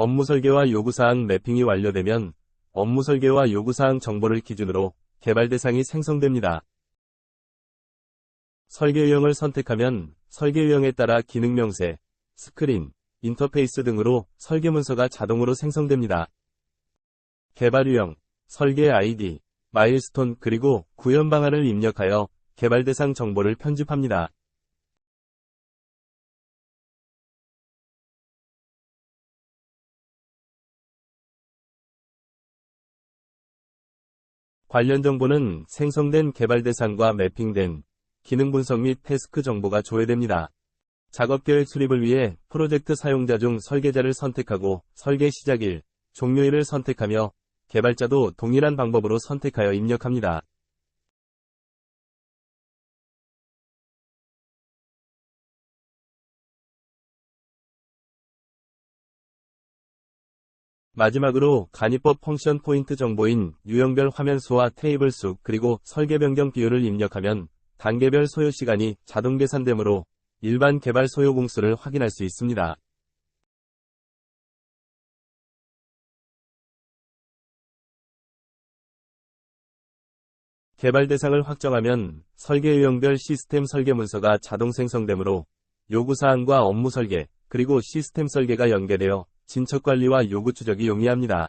업무 설계와 요구사항 매핑이 완료되면 업무 설계와 요구사항 정보를 기준으로 개발 대상이 생성됩니다. 설계 유형을 선택하면 설계 유형에 따라 기능 명세, 스크린, 인터페이스 등으로 설계 문서가 자동으로 생성됩니다. 개발 유형, 설계 아이디, 마일스톤 그리고 구현 방안을 입력하여 개발 대상 정보를 편집합니다. 관련 정보는 생성된 개발 대상과 매핑된 기능 분석 및 태스크 정보가 조회됩니다. 작업 계획 수립을 위해 프로젝트 사용자 중 설계자를 선택하고 설계 시작일, 종료일을 선택하며 개발자도 동일한 방법으로 선택하여 입력합니다. 마지막으로 간이법 펑션 포인트 정보인 유형별 화면 수와 테이블 수 그리고 설계 변경 비율을 입력하면 단계별 소요 시간이 자동 계산되므로 일반 개발 소요 공수를 확인할 수 있습니다. 개발 대상을 확정하면 설계 유형별 시스템 설계 문서가 자동 생성되므로 요구사항과 업무 설계, 그리고 시스템 설계가 연계되어 진척 관리와 요구 추적이 용이합니다.